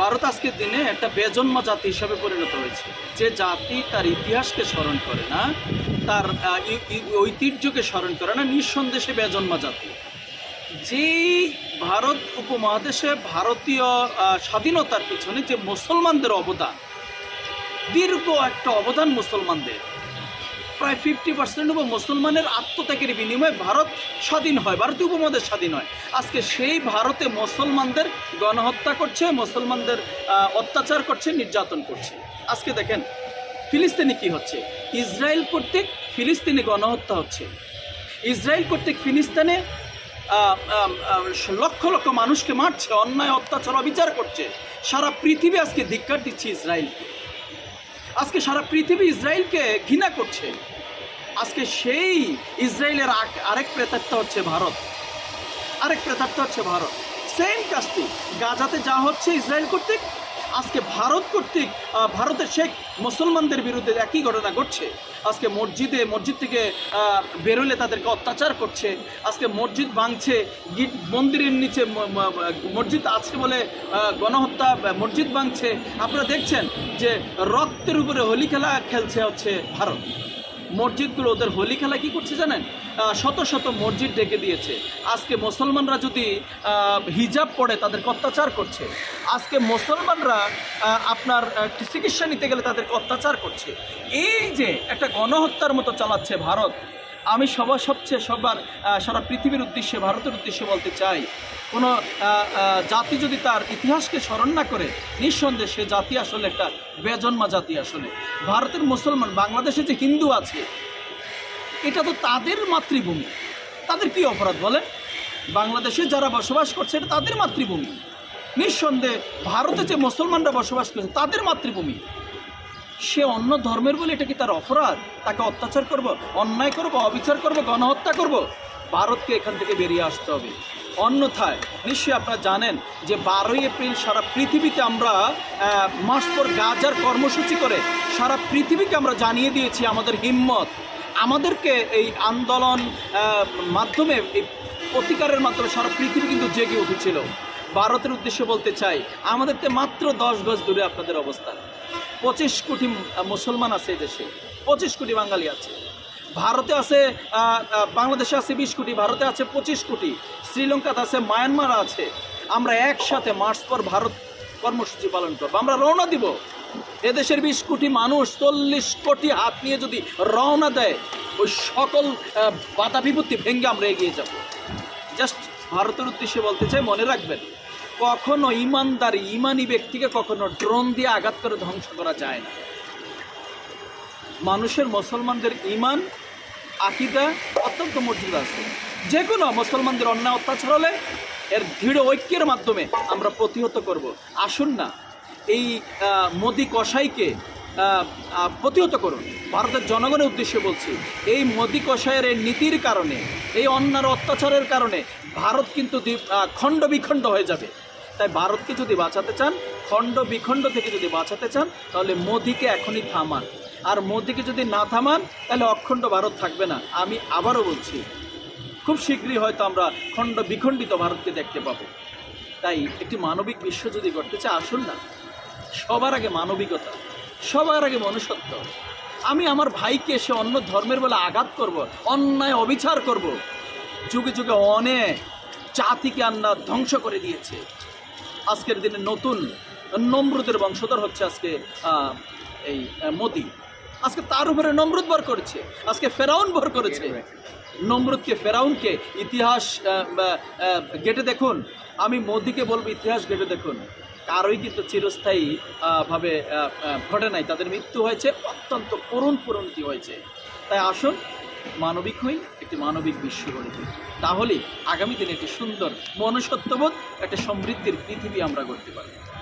ভারত আজকের দিনে একটা বেজন্মা জাতি হিসাবে পরিণত হয়েছে। যে জাতি তার ইতিহাসকে স্মরণ করে না, তার ঐতিহ্যকে স্মরণ করে না নিঃসন্দেশে বেজন্মা জাতি। যেই ভারত উপমহাদেশে ভারতীয় স্বাধীনতার পিছনে যে মুসলমানদের অবদান, দীর্ঘ একটা অবদান মুসলমানদের। প্রায় ফিফটি পার্সেন্ট এবং মুসলমানের আত্মত্যাগের বিনিময়ে ভারত স্বাধীন হয়, ভারতীয় উপমহাদেশ স্বাধীন হয়। আজকে সেই ভারতে মুসলমানদের গণহত্যা করছে, মুসলমানদের অত্যাচার করছে, নির্যাতন করছে। আজকে দেখেন, ফিলিস্তিনে কি হচ্ছে? ইসরায়েল কর্তৃক ফিলিস্তিনে গণহত্যা হচ্ছে। ইসরায়েল কর্তৃক ফিলিস্তিনে লক্ষ লক্ষ মানুষকে মারছে, অন্যায়, অত্যাচার, অবিচার করছে। সারা পৃথিবী আজকে ধিক্কার দিচ্ছে ইসরায়েলকে। আজকে সারা পৃথিবী ইসরায়েলকে ঘৃণা করছে। আজকে সেই ইসরায়েলের আরেক প্রেতাত্মা হচ্ছে ভারত। আরেক প্রেতাত্মা হচ্ছে ভারত। সেম কাজটি গাজাতে যা হচ্ছে ইসরায়েল কর্তৃক আজকে ভারত কর্তৃক ভারতের শেখ মুসলমানদের বিরুদ্ধে একই ঘটনা ঘটছে। আজকে মসজিদে, মসজিদ থেকে বেরোলে তাদেরকে অত্যাচার করছে। আজকে মসজিদ ভাঙছে, গিট, মন্দিরের নিচে মসজিদ আছে বলে গণহত্যা, মসজিদ ভাঙছে। আপনারা দেখছেন যে রক্তের উপরে হোলি খেলা খেলছে হচ্ছে ভারত। মসজিদগুলো ওদের হোলি খেলা কী করছে জানেন? শত শত মসজিদ ডেকে দিয়েছে। আজকে মুসলমানরা যদি হিজাব পড়ে তাদের অত্যাচার করছে, আজকে মুসলমানরা আপনার চিকিৎসা নিতে গেলে তাদের অত্যাচার করছে। এই যে একটা গণহত্যার মতো চালাচ্ছে ভারত আমি সবার সবচেয়ে সবার সারা পৃথিবীর উদ্দেশ্যে, ভারতের উদ্দেশ্যে বলতে চাই, কোনো জাতি যদি তার ইতিহাসকে স্মরণ না করে, নিঃসন্দেহে সে জাতি আসলে একটা বেজন্মা জাতি আসলে। ভারতের মুসলমান, বাংলাদেশে যে হিন্দু আছে, এটা তো তাদের মাতৃভূমি। তাদের কি অপরাধ বলেন? বাংলাদেশে যারা বসবাস করছে, এটা তাদের মাতৃভূমি। নিঃসন্দেহে ভারতে যে মুসলমানরা বসবাস করছে, তাদের মাতৃভূমি। সে অন্য ধর্মের বলে এটা কি তার অপরাধ? তাকে অত্যাচার করব, অন্যায় করব, অবিচার করব, গণহত্যা করব? ভারতকে এখান থেকে বেরিয়ে আসতে হবে। অন্যথায় নিশ্চয়ই আপনারা জানেন যে বারোই এপ্রিল সারা পৃথিবীতে আমরা মাস পর গাজার কর্মসূচি করে সারা পৃথিবীকে আমরা জানিয়ে দিয়েছি আমাদের হিম্মত। আমাদেরকে এই আন্দোলন মাধ্যমে, এই প্রতিকারের মাধ্যমে সারা পৃথিবী কিন্তু জেগে উঠেছিল। ভারতের উদ্দেশ্যে বলতে চাই আমাদের মাত্র দশ গজ দূরে আপনাদের অবস্থান। পঁচিশ কোটি মুসলমান আছে দেশে, পঁচিশ কোটি বাঙালি আছে। ভারতে আছে বাংলাদেশে আছে বিশ কোটি, ভারতে আছে পঁচিশ কোটি, শ্রীলঙ্কাতে আছে, মায়ানমার আছে। আমরা একসাথে মার্চ পর ভারত কর্মসূচি পালন করব। আমরা রওনা দিব। এদেশের বিশ কোটি মানুষ, চল্লিশ কোটি হাত নিয়ে যদি রওনা দেয়, ওই সকল বাধা বিপত্তি ভেঙে আমরা এগিয়ে যাব। জাস্ট ভারতের উদ্দেশ্যে বলতে চাই, মনে রাখবেন কখনো ইমানদার ইমানি ব্যক্তিকে কখনো ড্রোন দিয়ে আঘাত করে ধ্বংস করা যায় না। মানুষের মুসলমানদের ইমান আকিদা অত্যন্ত মজবুত আছে। যে কোনো মুসলমানদের অন্যায় অত্যাচার হলে এর দৃঢ় ঐক্যের মাধ্যমে আমরা প্রতিহত করব। আসুন না এই মোদি আহ, প্রতিহত করুন। ভারতের জনগণের উদ্দেশ্যে বলছি এই মোদি কসাইয়ের এই নীতির কারণে এই অন্যার অত্যাচারের কারণে ভারত কিন্তু খণ্ড বিখণ্ড হয়ে যাবে। তাই ভারতকে যদি বাঁচাতে চান, খণ্ড বিখণ্ড থেকে যদি বাঁচাতে চান, তাহলে মোদিকে এখনই থামান। আর মোদিকে যদি না থামান, তাহলে অখণ্ড ভারত থাকবে না। আমি আবারও বলছি, খুব শীঘ্রই হয়তো আমরা খণ্ড বিখণ্ডিত ভারতকে দেখতে পাবো। তাই একটি মানবিক বিশ্ব যদি করতে চায়, আসুন না। সবার আগে মানবিকতা, সবার আগে মনুষ্যত্ব। আমি আমার ভাইকে সে অন্য ধর্মের বলে আঘাত করব, অন্যায় অবিচার করব। যুগে যুগে অনেক জাতিকে আন্না ধ্বংস করে দিয়েছে। আজকের দিনে নতুন নমরুদের বংশধর হচ্ছে আজকে এই মোদি। আজকে তার উপরে নমরুদ ভর করেছে, আজকে ফেরাউন ভর করেছে। নমরুদকে, ফেরাউনকে ইতিহাস গেটে দেখুন। আমি মোদিকে বলব ইতিহাস গেটে দেখুন। কারোই কিন্তু চিরস্থায়ী ভাবে ঘটে নাই। তাদের মৃত্যু হয়েছে, অত্যন্ত করুণ পরিণতি হয়েছে। তাই আসুন মানবিক হই, একটি মানবিক বিশ্ব গড়ে তুলি। তাহলে আগামী দিনে একটি সুন্দর মনুষ্যত্ববোধ, একটা সমৃদ্ধির পৃথিবী আমরা গড়তে পারব।